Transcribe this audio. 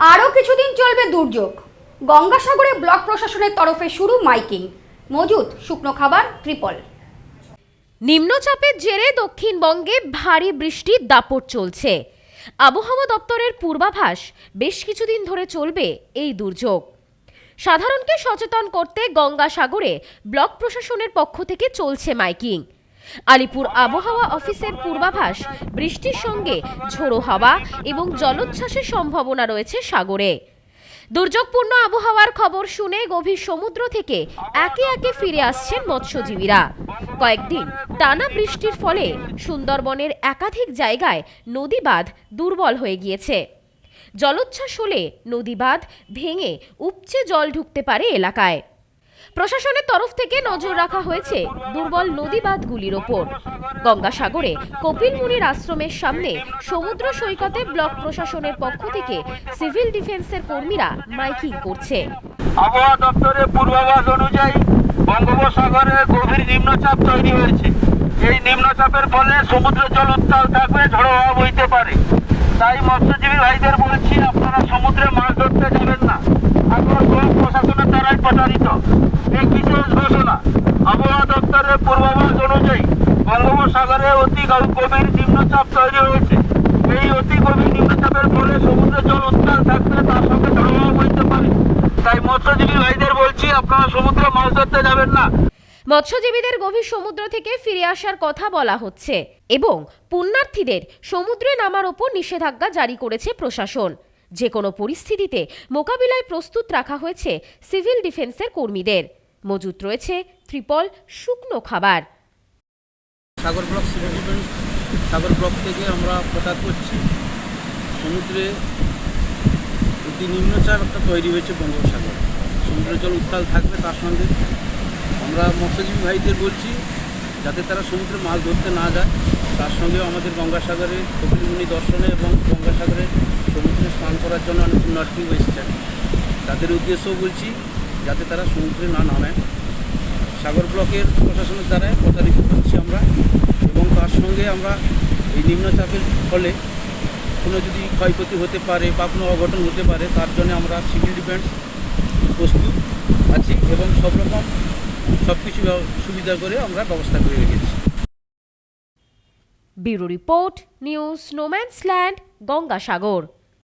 আরও কিছুদিন চলবে দুর্যোগ। গঙ্গাসাগরে ব্লক প্রশাসনের তরফে শুরু মাইকিং। মজুদ, শুকনো খাবার, ত্রিপল। নিম্নচাপের জেরে দক্ষিণবঙ্গে ভারী বৃষ্টির দাপট চলছে। আবহাওয়া দপ্তরের পূর্বাভাস, বেশ কিছুদিন ধরে চলবে এই দুর্যোগ। সাধারণকে সচেতন করতে গঙ্গাসাগরে ব্লক প্রশাসনের পক্ষ থেকে চলছে মাইকিং। আলিপুর আবহাওয়া অফিসের পূর্বাভাস, বৃষ্টির সঙ্গে ঝোড়ো হাওয়া এবং জলোচ্ছ্বাসের সম্ভাবনা রয়েছে সাগরে। দুর্যোগপূর্ণ আবহাওয়ার খবর শুনে গভীর সমুদ্র থেকে একে একে ফিরে আসছেন মৎস্যজীবীরা। কয়েকদিন টানা বৃষ্টির ফলে সুন্দরবনের একাধিক জায়গায় নদী বাঁধ দুর্বল হয়ে গিয়েছে। জলোচ্ছ্বাস হলে নদী বাঁধ ভেঙে উপচে জল ঢুকতে পারে এলাকায়। প্রশাসনের তরফ থেকে নজর রাখা হয়েছে দুর্বল নদী বাঁধগুলির ওপর। গঙ্গাসাগরে কপিল মুনির আশ্রমের সামনে সমুদ্র সৈকতে ব্লক প্রশাসনের পক্ষ থেকে সিভিল ডিফেন্সের কর্মীরা মাইকিং করছে। আবহাওয়া দপ্তরের পূর্বাভাস অনুযায়ী বঙ্গোপসাগরে গভীর নিম্নচাপ তৈরি হয়েছে। এই নিম্নচাপের ফলে সমুদ্র জল উত্তাল থাকবে ঝড়ো হাওয়া বইতে পারে। তাই মৎস্যজীবী ভাইদের বলছি, আপনারা সমুদ্রে মাছ ধরতে যাবেন না। এখন প্রশাসনের দ্বারাই প্রচারিত এই বিশেষ ঘোষণা আবহাওয়া দপ্তরের পূর্বাভাস অনুযায়ী বঙ্গোপসাগরে অতি গভীর নিম্নচাপ তৈরি হয়েছে এই অতি গভীর নিম্নচাপের ফলে সমুদ্রের জল উত্তাল থাকবে তার সঙ্গে ঝড়ো হাওয়া বইতে পারে তাই মৎস্যজীবী ভাইদের বলছি আপনারা সমুদ্রে মাছ ধরতে যাবেন না মৎস্যজীবীদের গভীর সমুদ্র থেকে ফিরে আসার কথা বলা হচ্ছে এবং পুণ্যার্থীদের সমুদ্রে নামার ওপর নিষেধাজ্ঞা জারি করেছে প্রশাসন। যে কোনো পরিস্থিতিতে মোকাবিলায় প্রস্তুত রাখা হয়েছে সিভিল ডিফেন্সের কর্মীদের। মজুত রয়েছে ত্রিপল শুকনো খাবার। সাগর ব্লক সাগর ব্লক থেকে আমরা প্রচার করছি। সমুদ্রে অতি নিম্নচাপ একটা তৈরি হয়েছে বঙ্গোপসাগরে। সমুদ্রের জল উত্তাল থাকবে তার সঙ্গে। আমরা মৎস্যজীবী ভাইদের বলছি, যাতে তারা সমুদ্রে মাছ ধরতে না যায়। তার সঙ্গেও আমাদের গঙ্গাসাগরে কপিলমুনি দর্শনে এবং গঙ্গাসাগরে সমুদ্রে স্নান করার জন্য অনেক পুণ্যার্থীও এসেছেন তাদের উদ্দেশ্যও বলছি যাতে তারা সমুদ্রে না নামে। সাগর ব্লকের প্রশাসনের দ্বারা প্রচারিত করছি আমরা এবং তার সঙ্গে আমরা এই নিম্নচাপের ফলে কোনো যদি ক্ষয়ক্ষতি হতে পারে বা কোনো অঘটন হতে পারে, তার জন্য আমরা সিভিল ডিফেন্স প্রস্তুত আছি এবং সব রকম সব কিছু সুবিধা করে আমরা ব্যবস্থা করে রেখেছি। Bureau report news no man's land Gangasagar.